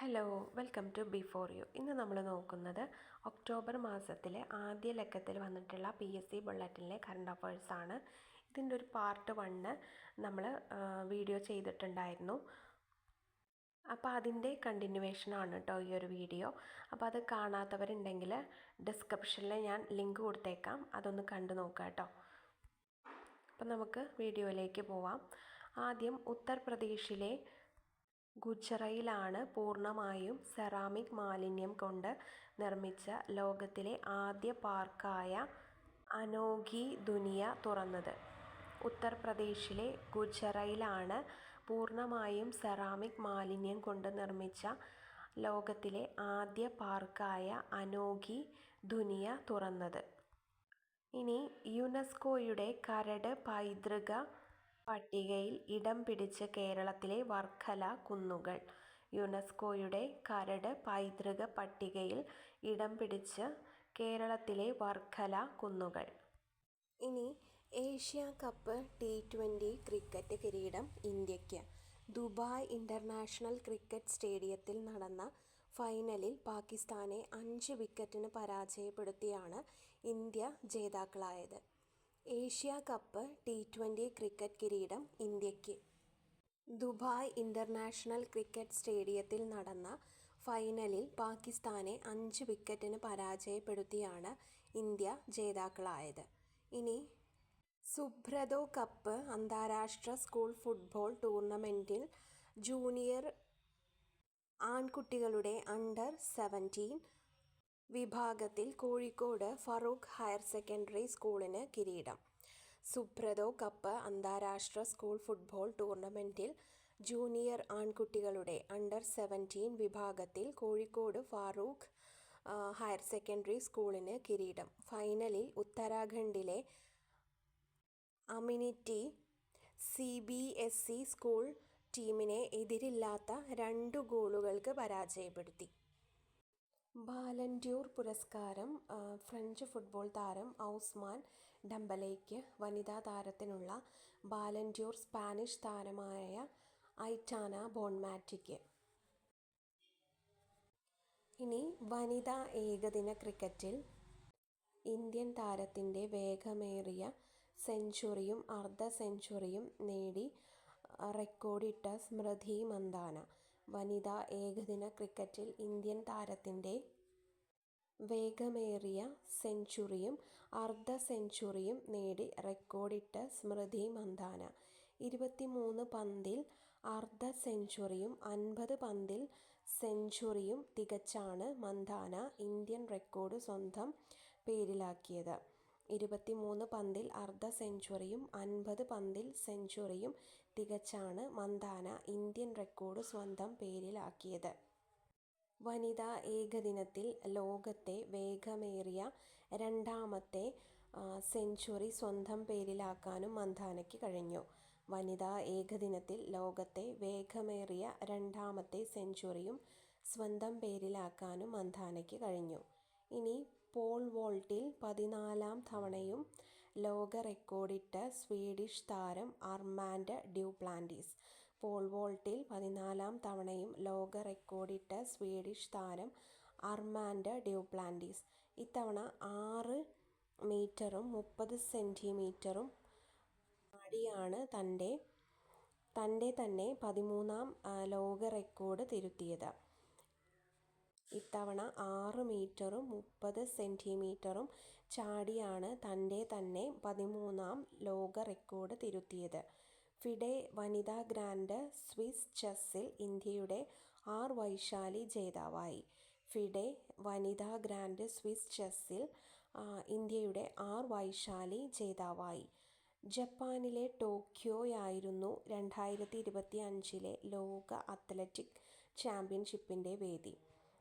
Hello welcome to before you ഇന്ന് നമ്മൾ നോക്കുന്നത് ഒക്ടോബർ മാസത്തിലെ ആദ്യ ലക്കത്തിൽ വന്നിട്ടുള്ള പി എസ് സി ബുള്ളറ്റിനിലെ കറണ്ട് അഫയേഴ്സ് ആണ്. ഇതിന്റെ ഒരു പാർട്ട് വണ്ണ് നമ്മൾ വീഡിയോ ചെയ്തിട്ടുണ്ടായിരുന്നു. അപ്പോൾ അതിന്റെ കണ്ടിന്യൂവേഷനാണ് കേട്ടോ ഈ ഒരു വീഡിയോ അപ്പോൾ അത് കാണാത്തവരുണ്ടെങ്കിൽ ഡിസ്ക്രിപ്ഷനിൽ ഞാൻ ലിങ്ക് കൊടുത്തേക്കാം. അതൊന്ന് കണ്ടു നോക്കാം കേട്ടോ അപ്പം നമുക്ക് വീഡിയോയിലേക്ക് പോവാം. ആദ്യം ഉത്തർപ്രദേശിലെ ഗുജറയിലാണ് പൂർണമായും സെറാമിക് മാലിന്യം കൊണ്ട് നിർമ്മിച്ച ലോകത്തിലെ ആദ്യ പാർക്കായ അനോഖി ദുനിയ തുറന്നത്. ഉത്തർപ്രദേശിലെ ഗുജറയിലാണ് പൂർണമായും സെറാമിക് മാലിന്യം കൊണ്ട് നിർമ്മിച്ച ലോകത്തിലെ ആദ്യ പാർക്കായ അനോഖി ദുനിയ തുറന്നത്. ഇനി യുനെസ്കോയുടെ കരട് പൈതൃക പട്ടികയിൽ ഇടം പിടിച്ച കേരളത്തിലെ വർക്കല കുന്നുകൾ. യുനെസ്കോയുടെ കരട് പൈതൃക പട്ടികയിൽ ഇടം പിടിച്ച കേരളത്തിലെ വർക്കല കുന്നുകൾ. ഇനി Asia cup T twenty cricket കിരീടം ഇന്ത്യയ്ക്ക്. ദുബായ് ഇന്റർനാഷണൽ ക്രിക്കറ്റ് സ്റ്റേഡിയത്തിൽ നടന്ന ഫൈനലിൽ പാകിസ്ഥാനെ അഞ്ച് വിക്കറ്റിന് പരാജയപ്പെടുത്തിയാണ് India ജേതാക്കളായത്. Asia cup T twenty cricket കിരീടം ഇന്ത്യയ്ക്ക്. ദുബായ് ഇന്റർനാഷണൽ ക്രിക്കറ്റ് സ്റ്റേഡിയത്തിൽ നടന്ന ഫൈനലിൽ പാകിസ്ഥാനെ അഞ്ച് വിക്കറ്റിന് പരാജയപ്പെടുത്തിയാണ് ഇന്ത്യ ജേതാക്കളായത്. ഇനി സുബ്രതോ കപ്പ് അന്താരാഷ്ട്ര സ്കൂൾ ഫുട്ബോൾ ടൂർണമെന്റിൽ ജൂനിയർ ആൺകുട്ടികളുടെ അണ്ടർ സെവന്റീൻ വിഭാഗത്തിൽ കോഴിക്കോട് ഫറൂഖ് ഹയർ സെക്കൻഡറി സ്കൂളിന് കിരീടം. സുബ്രതോ കപ്പ് അന്താരാഷ്ട്ര സ്കൂൾ ഫുട്ബോൾ ടൂർണമെന്റിൽ ജൂനിയർ ആൺകുട്ടികളുടെ അണ്ടർ സെവന്റീൻ വിഭാഗത്തിൽ കോഴിക്കോട് ഫാറൂഖ് ഹയർ സെക്കൻഡറി സ്കൂളിന് കിരീടം. ഫൈനലിൽ ഉത്തരാഖണ്ഡിലെ Amenity C B S E school ടീമിനെ എതിരില്ലാത്ത രണ്ട് ഗോളുകൾക്ക് പരാജയപ്പെടുത്തി. ബാലൻഡ്യൂർ പുരസ്കാരം ഫ്രഞ്ച് ഫുട്ബോൾ താരം ഔസ്മാൻ ഡംബലയ്ക്ക് വനിതാ താരത്തിനുള്ള ബാലൻഡ്യൂർ സ്പാനിഷ് താരമായ ഐറ്റാന ബോൺമാറ്റിക്ക്. ഇനി വനിതാ ഏകദിന ക്രിക്കറ്റിൽ ഇന്ത്യൻ താരത്തിന്റെ വേഗമേറിയ സെഞ്ചുറിയും അർദ്ധ സെഞ്ചുറിയും നേടി റെക്കോർഡിട്ട സ്മൃതി മന്ദാന. വനിതാ ഏകദിന ക്രിക്കറ്റിൽ ഇന്ത്യൻ താരത്തിന്റെ വേഗമേറിയ സെഞ്ചുറിയും അർദ്ധ സെഞ്ചുറിയും നേടി റെക്കോർഡിട്ട സ്മൃതി മന്ദാന. ഇരുപത്തിമൂന്ന് പന്തിൽ അർദ്ധ സെഞ്ചുറിയും അൻപത് പന്തിൽ സെഞ്ചുറിയും തികച്ചാണ് മന്ദാന ഇന്ത്യൻ റെക്കോർഡ് സ്വന്തം പേരിലാക്കിയത്. ഇരുപത്തിമൂന്ന് പന്തിൽ അർദ്ധ സെഞ്ചുറിയും അൻപത് പന്തിൽ സെഞ്ചുറിയും തികച്ചാണ് മന്ദാന ഇന്ത്യൻ റെക്കോർഡ് സ്വന്തം പേരിലാക്കിയത്. വനിതാ ഏകദിനത്തിൽ ലോകത്തെ വേഗമേറിയ രണ്ടാമത്തെ സെഞ്ചുറി സ്വന്തം പേരിലാക്കാനും മന്ദാനയ്ക്ക് കഴിഞ്ഞു. വനിതാ ഏകദിനത്തിൽ ലോകത്തെ വേഗമേറിയ രണ്ടാമത്തെ സെഞ്ചുറിയും സ്വന്തം പേരിലാക്കാനും മന്ദാനയ്ക്ക് കഴിഞ്ഞു. ഇനി പോൾ വോൾട്ടിൽ പതിനാലാം തവണയും ലോക റെക്കോർഡിട്ട സ്വീഡിഷ് താരം അർമാൻഡ് ഡ്യൂപ്ലാന്റീസ് പോൾ വോൾട്ടിൽ പതിനാലാം തവണയും ലോക റെക്കോർഡിട്ട സ്വീഡിഷ് താരം അർമാൻഡ് ഡ്യൂപ്ലാന്റീസ് ഇത്തവണ ആറ് മീറ്ററും മുപ്പത് സെന്റിമീറ്ററും ചാടിയാണ് തന്റെ തന്റെ തന്നെ പതിമൂന്നാം ലോക റെക്കോർഡ് തിരുത്തിയത്. ഇത്തവണ ആറ് മീറ്ററും മുപ്പത് സെന്റിമീറ്ററും ചാടിയാണ് തന്റെ തന്നെ പതിമൂന്നാം ലോക റെക്കോർഡ് തിരുത്തിയത്. ഫിഡെ വനിതാ ഗ്രാൻഡ് സ്വിസ് ചെസ്സിൽ ഇന്ത്യയുടെ ആർ വൈശാലി ജേതാവായി. ഫിഡെ വനിതാ ഗ്രാൻഡ് സ്വിസ് ചെസ്സിൽ ഇന്ത്യയുടെ ആർ വൈശാലി ജേതാവായി. ജപ്പാനിലെ ടോക്കിയോയായിരുന്നു രണ്ടായിരത്തി ഇരുപത്തി അഞ്ചിലെ ലോക അത്ലറ്റിക് ചാമ്പ്യൻഷിപ്പിന്റെ വേദി.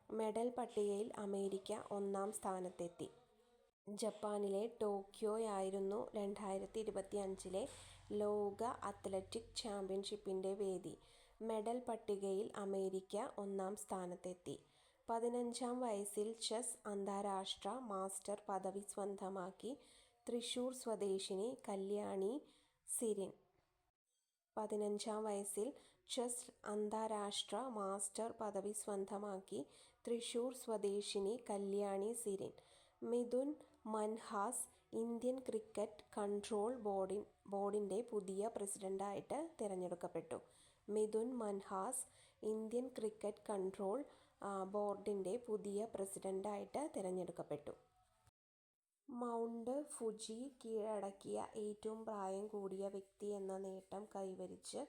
മെഡൽ പട്ടികയിൽ അമേരിക്ക ഒന്നാം സ്ഥാനത്തെത്തി. ജപ്പാനിലെ ടോക്കിയോയായിരുന്നു രണ്ടായിരത്തി ഇരുപത്തി അഞ്ചിലെ ലോക അത്ലറ്റിക് ചാമ്പ്യൻഷിപ്പിന്റെ വേദി. മെഡൽ പട്ടികയിൽ അമേരിക്ക ഒന്നാം സ്ഥാനത്തെത്തി. പതിനഞ്ചാം വയസ്സിൽ ചെസ് അന്താരാഷ്ട്ര മാസ്റ്റർ പദവി സ്വന്തമാക്കി തൃശൂർ സ്വദേശിനി കല്യാണി സിരിൻ. പതിനഞ്ചാം വയസ്സിൽ ചെസ് അന്താരാഷ്ട്ര മാസ്റ്റർ പദവി സ്വന്തമാക്കി തൃശൂർ സ്വദേശിനി Kalyani Sirin. Mithun Manhas Indian cricket control ബോർഡിൻ ബോർഡിന്റെ പുതിയ പ്രസിഡന്റായിട്ട് തിരഞ്ഞെടുക്കപ്പെട്ടു. Mithun Manhas Indian cricket control ബോർഡിന്റെ പുതിയ പ്രസിഡന്റായിട്ട് തിരഞ്ഞെടുക്കപ്പെട്ടു. മൗണ്ട് ഫുജി കീഴടക്കിയ ഏറ്റവും പ്രായം കൂടിയ വ്യക്തി എന്ന നേട്ടം കൈവരിച്ച്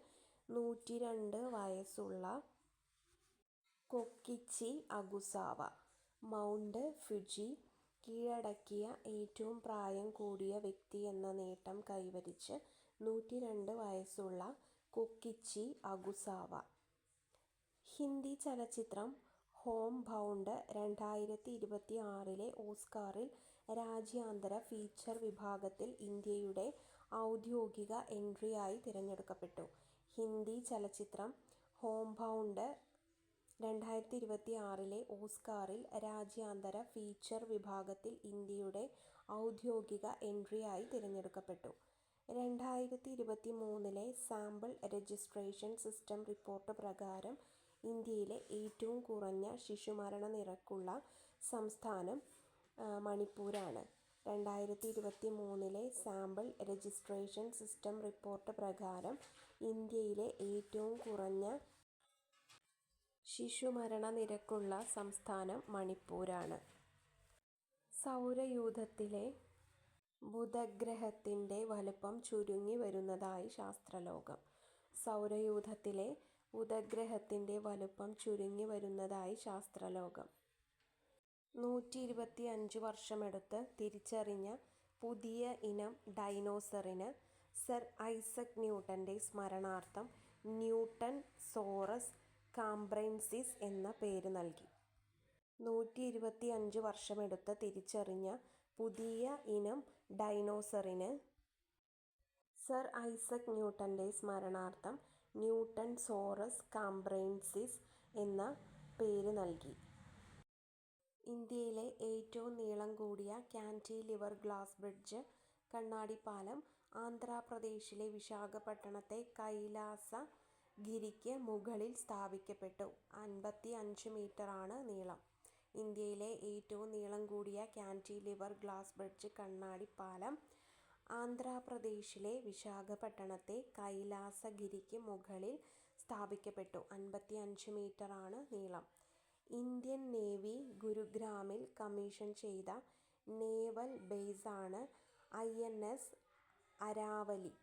നൂറ്റി രണ്ട് വയസ്സുള്ള കൊക്കിച്ചി അഗുസാവ മൗണ്ട് ഫുജി കീഴടക്കിയ ഏറ്റവും പ്രായം കൂടിയ വ്യക്തി എന്ന നേട്ടം കൈവരിച്ച് നൂറ്റി രണ്ട് വയസ്സുള്ള കൊക്കിച്ചി അഗുസാവ ഹിന്ദി ചലച്ചിത്രം ഹോം ബൗണ്ട് രണ്ടായിരത്തി ഇരുപത്തി ആറിലെ ഓസ്കാറിൽ രാജ്യാന്തര ഫീച്ചർ വിഭാഗത്തിൽ ഇന്ത്യയുടെ ഔദ്യോഗിക എൻട്രിയായി തിരഞ്ഞെടുക്കപ്പെട്ടു. ഹിന്ദി ചലച്ചിത്രം ഹോം ബൗണ്ട് രണ്ടായിരത്തി ഇരുപത്തി ആറിലെ ഓസ്കാറിൽ രാജ്യാന്തര ഫീച്ചർ വിഭാഗത്തിൽ ഇന്ത്യയുടെ ഔദ്യോഗിക എൻട്രിയായി തിരഞ്ഞെടുക്കപ്പെട്ടു. രണ്ടായിരത്തി ഇരുപത്തി മൂന്നിലെ സാമ്പിൾ രജിസ്ട്രേഷൻ സിസ്റ്റം റിപ്പോർട്ട് പ്രകാരം ഇന്ത്യയിലെ ഏറ്റവും കുറഞ്ഞ ശിശുമരണ നിരക്കുള്ള സംസ്ഥാനം മണിപ്പൂരാണ്. രണ്ടായിരത്തി ഇരുപത്തി മൂന്നിലെ സാമ്പിൾ രജിസ്ട്രേഷൻ സിസ്റ്റം റിപ്പോർട്ട് പ്രകാരം ഇന്ത്യയിലെ ഏറ്റവും കുറഞ്ഞ ശിശുമരണ നിരക്കുള്ള സംസ്ഥാനം മണിപ്പൂരാണ്. സൗരയൂഥത്തിലെ ബുധഗ്രഹത്തിന്റെ വലുപ്പം ചുരുങ്ങി വരുന്നതായി ശാസ്ത്രലോകം. സൗരയൂഥത്തിലെ ബുധഗ്രഹത്തിന്റെ വലുപ്പം ചുരുങ്ങി വരുന്നതായി ശാസ്ത്രലോകം. നൂറ്റിയിരുപത്തിയഞ്ച് വർഷമെടുത്ത് തിരിച്ചറിഞ്ഞ പുതിയ ഇനം ഡൈനോസറിന് സർ ഐസക് ന്യൂട്ടന്റെ സ്മരണാർത്ഥം ന്യൂട്ടൺ സോറസ് കാംബ്രൻസിസ് എന്ന പേര് നൽകി. നൂറ്റി ഇരുപത്തി അഞ്ച് വർഷമെടുത്ത് തിരിച്ചറിഞ്ഞ പുതിയ ഇനം ഡൈനോസറിന് സർ ഐസക് ന്യൂട്ടന്റെ സ്മരണാർത്ഥം ന്യൂട്ടൺ സോറസ് കാംബ്രൈൻസിസ് എന്ന പേര് നൽകി. ഇന്ത്യയിലെ ഏറ്റവും നീളം കൂടിയ കാന്റിലിവർ ഗ്ലാസ് ബ്രിഡ്ജ് കണ്ണാടിപ്പാലം ആന്ധ്രാപ്രദേശിലെ വിശാഖപട്ടണത്തെ കൈലാസഗിരിക്ക് മുകളിൽ സ്ഥാപിക്കപ്പെട്ടു. അൻപത്തി അഞ്ച് മീറ്ററാണ് നീളം. ഇന്ത്യയിലെ ഏറ്റവും നീളം കൂടിയ കാന്റിലിവർ ഗ്ലാസ് ബ്രിഡ്ജ് കണ്ണാടിപ്പാലം ആന്ധ്രാപ്രദേശിലെ വിശാഖപട്ടണത്തെ കൈലാസഗിരിക്ക് മുകളിൽ സ്ഥാപിക്കപ്പെട്ടു. അൻപത്തി അഞ്ച് മീറ്ററാണ് നീളം. ഇന്ത്യൻ നേവി ഗുരുഗ്രാമിൽ കമ്മീഷൻ ചെയ്ത naval ബേസാണ് I. N. S. Aravali.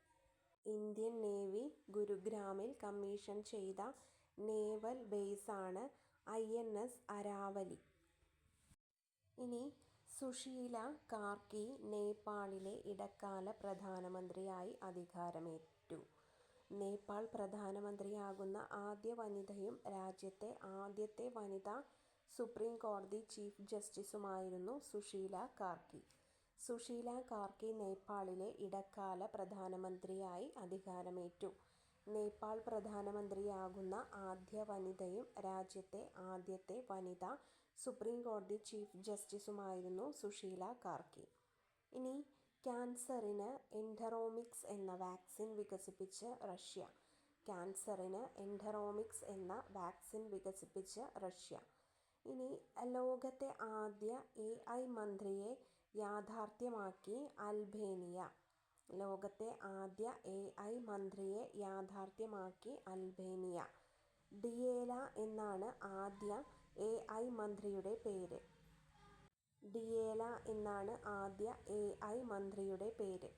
Indian navy ഗുരുഗ്രാമിൽ commission ചെയ്ത നേവൽ ബേസാണ് ഐ. എൻ. എസ്. അരാവലി. ഇനി സുശീല കാർക്കി നേപ്പാളിലെ ഇടക്കാല പ്രധാനമന്ത്രിയായി അധികാരമേറ്റു. നേപ്പാൾ പ്രധാനമന്ത്രിയാകുന്ന ആദ്യ വനിതയും രാജ്യത്തെ ആദ്യത്തെ വനിതാ സുപ്രീം കോടതി ചീഫ് ജസ്റ്റിസുമായിരുന്നു സുശീല കാർക്കി. സുശീല കാർക്കി നേപ്പാളിലെ ഇടക്കാല പ്രധാനമന്ത്രിയായി അധികാരമേറ്റു. നേപ്പാൾ പ്രധാനമന്ത്രിയാകുന്ന ആദ്യ വനിതയും രാജ്യത്തെ ആദ്യത്തെ വനിത സുപ്രീം കോടതി ചീഫ് ജസ്റ്റിസുമായിരുന്നു സുശീല കാർക്കി. ഇനി ക്യാൻസറിന് എൻഡറോമിക്സ് എന്ന വാക്സിൻ വികസിപ്പിച്ച് റഷ്യ. ക്യാൻസറിന് എൻഡറോമിക്സ് എന്ന വാക്സിൻ വികസിപ്പിച്ച് റഷ്യ. ഇനി ലോകത്തെ ആദ്യ എ. ഐ. മന്ത്രിയെ യാഥാർഥ്യമാക്കി അൽബേനിയ. ലോകത്തെ ആദ്യ എ. ഐ. മന്ത്രിയെ യാഥാർഥ്യമാക്കി അൽബേനിയ. ഡിയേല എന്നാണ് ആദ്യ എ. ഐ. മന്ത്രിയുടെ പേര്. ഡിയേല എന്നാണ് ആദ്യ എ. ഐ. മന്ത്രിയുടെ പേര്.